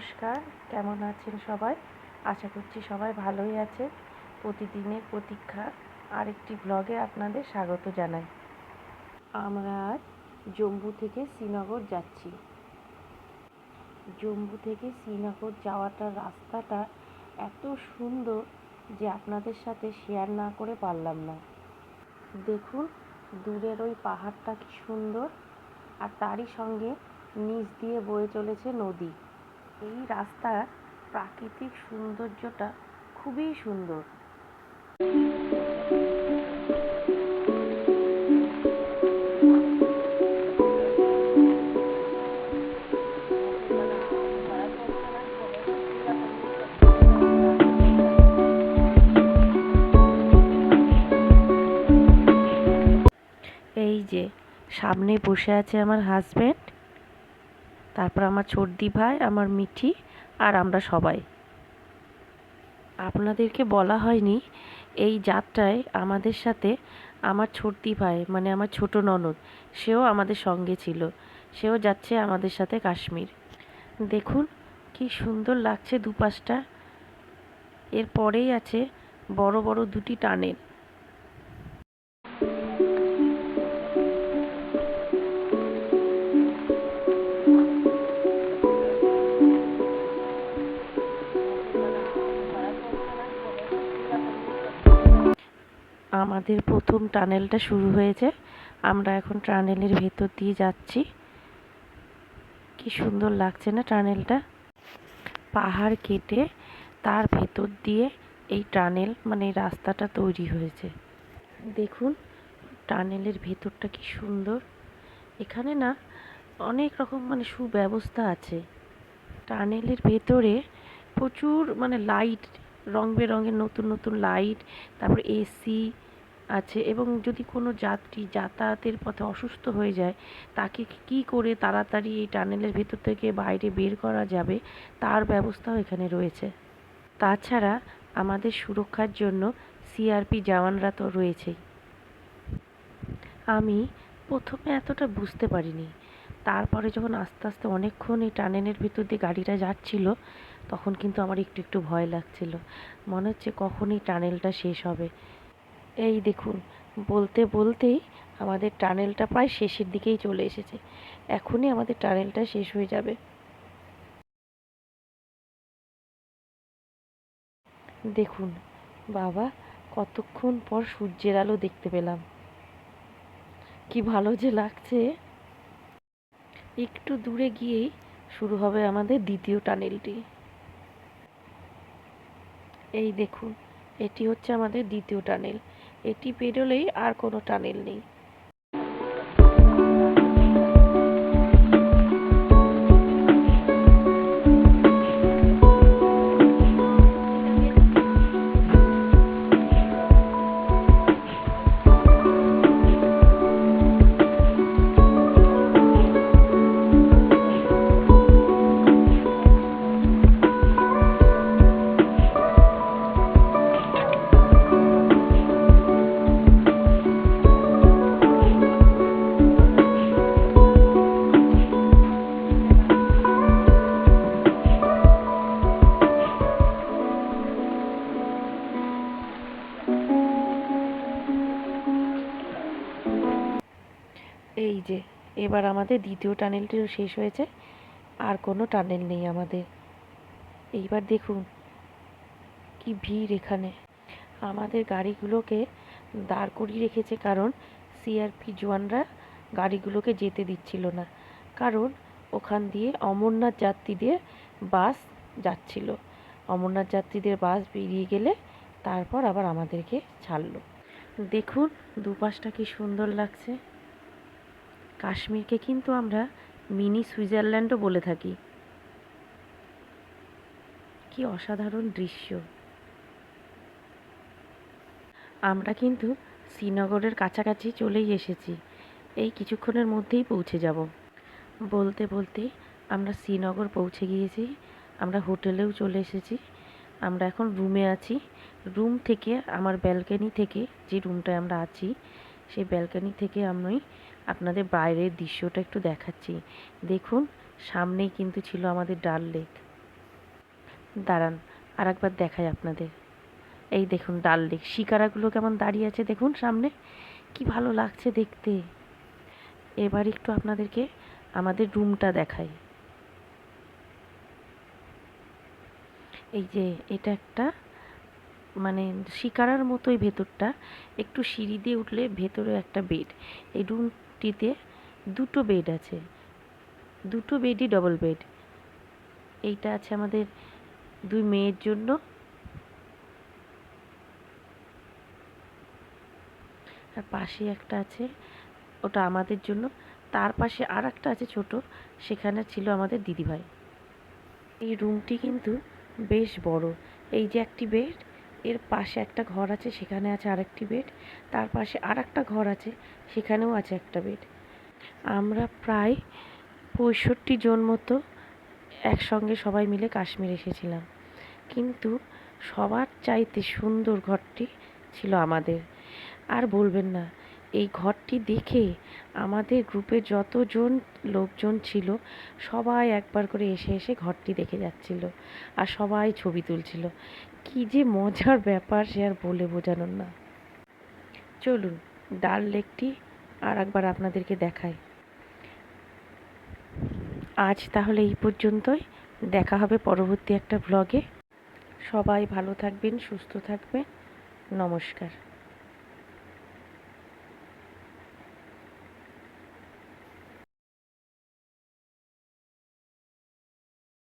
নমস্কার, কেমন আছেন সবাই? আশা করছি সবাই ভালোই আছে প্রতিদিনের প্রতীক্ষা আরেকটি ব্লগে আপনাদের স্বাগত জানাই। আমরা আজ জম্মু থেকে শ্রীনগর যাচ্ছি। জম্মু থেকে শ্রীনগর যাওয়াটা রাস্তাটা এত সুন্দর যে আপনাদের সাথে শেয়ার না করে পারলাম না। দেখুন, দূরের ওই পাহাড়টা কি সুন্দর, আর তারই সঙ্গে নিচ দিয়ে বয়ে চলেছে নদী। এই রাস্তার প্রাকৃতিক সৌন্দর্যটা খুবই সুন্দর। এই যে সামনে বসে আছে আমার হাজবেন্ড তারপর আমার ছোটদি ভাই, আমার মিঠি আর আমরা সবাই। আপনাদেরকে বলা হয়নি এই যাত্রায় আমাদের সাথে আমার ছোটদি ভাই মানে আমার ছোট ননদ, সেও আমাদের সঙ্গে ছিল। সেও যাচ্ছে আমাদের সাথে কাশ্মীর। দেখুন কি সুন্দর লাগছে দুপাশটা। এর পরেই আছে বড় বড় দুটি টানেল। আমাদের প্রথম টানেলটা শুরু হয়েছে। আমরা এখন টানেলের ভেতর দিয়ে যাচ্ছি। কি সুন্দর লাগছে না টানেলটা? পাহাড় কেটে তার ভেতর দিয়ে এই টানেল মানে রাস্তাটা তৈরি হয়েছে। দেখুন, টানেলের ভেতরটা কি সুন্দর। এখানে না অনেক রকম মানে সুব্যবস্থা আছে। টানেলের ভেতরে প্রচুর মানে লাইট রং বেরঙের নতুন নতুন লাইট তারপর এসি আছে এবং যদি কোনো যাত্রী যাতায়াতের পথে অসুস্থ হয়ে যায়, তাকে কি করে তাড়াতাড়ি এই টানেলের ভেতর থেকে বাইরে বের করা যাবে, তার ব্যবস্থাও এখানে রয়েছে। তাছাড়া আমাদের সুরক্ষার জন্য সিআরপি জওয়ানরা তো রয়েছেই। আমি প্রথমে এতটা বুঝতে পারিনি। তারপরে যখন আস্তে আস্তে অনেকক্ষণ এই টানেলের ভিতর দিয়ে গাড়িটা যাচ্ছিল তখন কিন্তু আমার একটু একটু ভয় লাগছিল। মনে হচ্ছে কখন এই টানেলটা শেষ হবে। এই দেখুন, বলতে বলতেই আমাদের টানেলটা প্রায় শেষের দিকেই চলে এসেছে। এখনই আমাদের টানেলটা শেষ হয়ে যাবে। দেখুন, বাবা, কতক্ষণ পর সূর্যের আলো দেখতে পেলাম। কি ভালো যে লাগছে। একটু দূরে গিয়েই শুরু হবে আমাদের দ্বিতীয় টানেলটি। এই দেখুন এটি হচ্ছে আমাদের দ্বিতীয় টানেল। এটি পেরোলেই আর কোনো টানেল নেই। এবার আমাদের দ্বিতীয় টানেলটিও শেষ হয়েছে। আর কোনো টানেল নেই আমাদের। এইবার দেখুন কি ভিড় এখানে। আমাদের গাড়িগুলোকে দাঁড় করিয়ে রেখেছে কারণ সিআরপি জওয়ানরা গাড়িগুলোকে যেতে দিচ্ছিল না। কারণ ওখান দিয়ে অমরনাথ যাত্রীদের বাস যাচ্ছিল। অমরনাথ যাত্রীদের বাস বেরিয়ে গেলে তারপর আবার আমাদেরকে ছাড়লো। দেখুন, দুপাশটা কি সুন্দর লাগছে। কাশ্মীরকে কিন্তু আমরা মিনি সুইজারল্যান্ডও বলে থাকি। কি অসাধারণ দৃশ্য। আমরা কিন্তু শ্রীনগরের কাছাকাছি চলেই এসেছি। এই কিছুক্ষণের মধ্যেই পৌঁছে যাব। বলতে বলতে আমরা শ্রীনগর পৌঁছে গিয়েছি। আমরা হোটেলেও চলে এসেছি। আমরা এখন রুমে আছি। রুম থেকে, আমার ব্যালকনি থেকে যে রুমটায় আমরা আছি, সেই ব্যালকনি থেকে আমি আপনাদের বাইরের দৃশ্যটা একটু দেখাচ্ছি। দেখুন, সামনেই কিন্তু ছিল আমাদের ডাল লেক। দাঁড়ান আর একবার দেখাই আপনাদের। এই দেখুন, ডাল লেক। শিকারাগুলো কেমন দাঁড়িয়ে আছে দেখুন সামনে। কি ভালো লাগছে দেখতে। এবার একটু আপনাদেরকে আমাদের রুমটা দেখাই। এই যে, এটা একটা মানে শিকারার মতোই ভেতরটা। একটু সিঁড়ি দিয়ে উঠলে ভেতরে একটা বেড। এই রুমটিতে দুটো বেড আছে। দুটো বেডই ডবল বেড এইটা আছে আমাদের দুই মেয়ের জন্য। আর পাশে একটা আছে, ওটা আমাদের জন্য। তার পাশে আর একটা আছে ছোট, সেখানে ছিল আমাদের দিদিভাই। এই রুমটি কিন্তু বেশ বড়। এই যে একটি বেড এর পাশে একটা ঘর আছে, সেখানে আছে আরেকটি বেড তার পাশে আর একটা ঘর আছে, সেখানেও আছে একটা বেড আমরা প্রায় পঁয়ষট্টি জন মতো একসঙ্গে সবাই মিলে কাশ্মীর এসেছিলাম। কিন্তু সবার চাইতে সুন্দর ঘরটি ছিল আমাদের। আর বলবেন না, এই ঘরটি দেখে আমাদের গ্রুপে যতজন লোকজন ছিল, সবাই একবার করে এসে এসে ঘরটি দেখে যাচ্ছিল আর সবাই ছবি তুলছিল। কি যে মজার ব্যাপার সে আর বলে বোঝানোর না। চলুন, ডাল লেকটি আর একবার আপনাদেরকে দেখাই। আজ তাহলে এই পর্যন্তই। দেখা হবে পরবর্তী একটা ব্লগে সবাই ভালো থাকবেন, সুস্থ থাকবেন। নমস্কার।